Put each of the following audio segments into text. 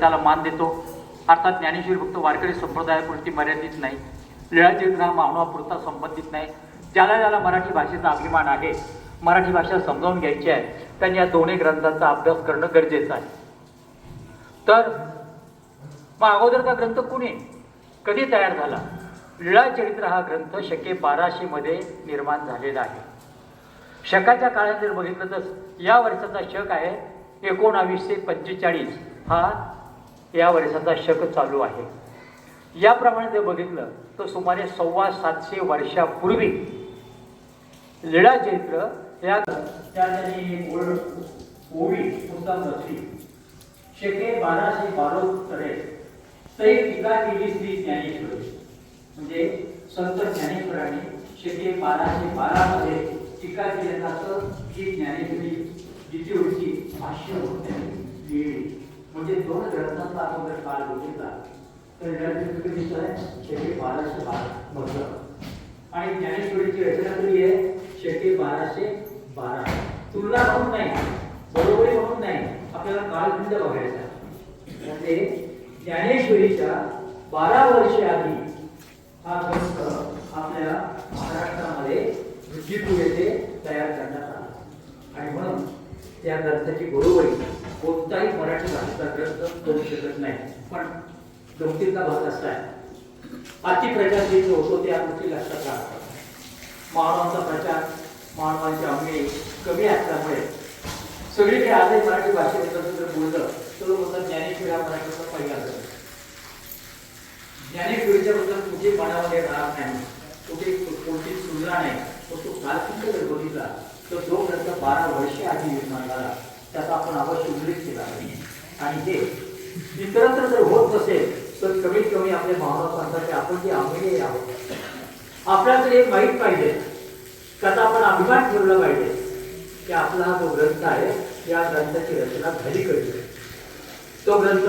त्याला मान देतो. अर्थात ज्ञानेश्वरी फक्त वारकरी संप्रदायापुरती मर्यादित नाही. लीळाचरित्र हा मानवापुरता संबंधित नाही. ज्याला ज्याला मराठी भाषेचा अभिमान आहे मराठी भाषा समजावून घ्यायची आहे त्यांनी या दोन्ही ग्रंथांचा अभ्यास करणं गरजेचं आहे. तर मग अगोदरचा ग्रंथ कुणी? कधी तयार झाला? लीळाचरित्र हा ग्रंथ शके बाराशे मध्ये निर्माण झालेला आहे. शकाच्या काळात जर बघितलं तर या वर्षाचा शक आहे एकोणावीसशे पंचेचाळीस हा या वर्षाचा शक चालू आहे. याप्रमाणे जर बघितलं तर सुमारे सव्वा सातशे वर्षापूर्वी लीळाचरित्र या त्या त्यांनी ओळ ओवी उत्तम रचली शेके बाराशे बारोत्तरे तरी. टीका केली श्री ज्ञानेश्वर. म्हणजे संत ज्ञानेश्वरांनी शेके बाराशे बारामध्ये टीका टीका जातं ही ज्ञानेश्वरी जिथे होती भाष्य होते लिहिली. म्हणजे दोन ग्रंथांचा आपण जर काळ बघितला तर ज्ञानपीठ दिसत आहे शेके बाराशे बारा आणि ज्ञानेश्वरीची रचना कधी आहे शेके बाराशे बारा. तुलना म्हणून नाही बरोबरी म्हणून नाही आपल्याला कालखंड बघायचा. म्हणजे ज्ञानेश्वरीच्या बारा वर्षे आधी हा ग्रंथ आपल्या महाराष्ट्रामध्ये रुचिपूर येथे तयार करण्यात आला. आणि म्हणून त्या ग्रंथाची बरोबरी करू शकत नाही. पण गमतीचा भाग असा आहे. अतिप्रचार जे जो होतो त्या गोष्टी लक्षात राहतात. मानवांचा प्रचार मानवांचे अंगे कमी असल्यामुळे सगळीकडे आजही मराठी भाषेबद्दल जर बोललं तर लोक बोलतात ज्ञानेश्वरी हा मराठीचा पहिला ग्रंथ. ज्ञानेश्वरीच्या बद्दल कुठे मनामध्ये राहत नाही कुठे कोणती तुलना नाही पण तो कालखंड जर बघितला तर जो ग्रंथ बारा वर्षे आधी निर्माण झाला. त्याचा आपण आवाज उल्लेख केला आणि हे इतरत्र जर होत नसेल तर कमीत कमी आपले भावना सांगतात की आपण जे आम्ही आहोत. आपल्याला एक माहीत पाहिजे. त्याचा आपण अभिमान ठेवला पाहिजे. की आपला हा जो ग्रंथ आहे या ग्रंथाची रचना झाली कधी तो ग्रंथ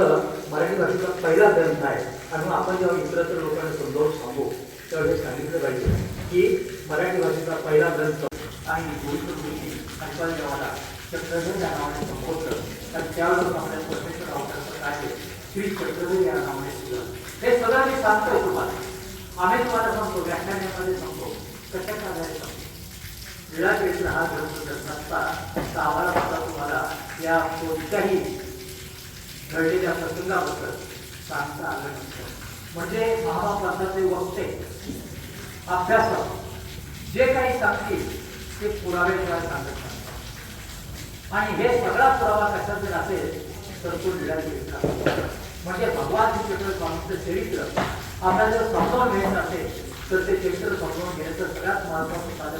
मराठी भाषेचा पहिला ग्रंथ आहे. आणि मग आपण जेव्हा इतरत्र लोकांना समजावून सांगू त्यावेळेस सांगितलं पाहिजे की मराठी भाषेचा पहिला ग्रंथ आणि गोष्ट गोष्टी आणि नावाने संबोधलं. तर त्यावेळेस आपल्या श्री चक्रधर या नावाने सुद्धा हे सगळं मी सांगतो तुम्हाला आम्ही तुम्हाला सांगतो व्याख्यानामध्ये सांगतो कशाच्या आधारे सांगतो लीळाचरित्र हा ग्रंथ जर नसता तर आम्हाला माझा तुम्हाला या कोणत्याही घडलेल्या प्रसंगाबद्दल सांगता आलं नसतं म्हणजे महाभारताचे वक्ते अभ्यासक जे काही सांगतील ते पुरावे सांगत आणि हे सगळा पुरावा कशा असेल तर तो म्हणजे भगवान श्रीकृष्ण स्वामीचं चरित्र. आपल्याला जर समजावून घ्यायचं असेल तर ते चरित्र समजावून घेण्याचं सगळ्यात महत्वाचं साधन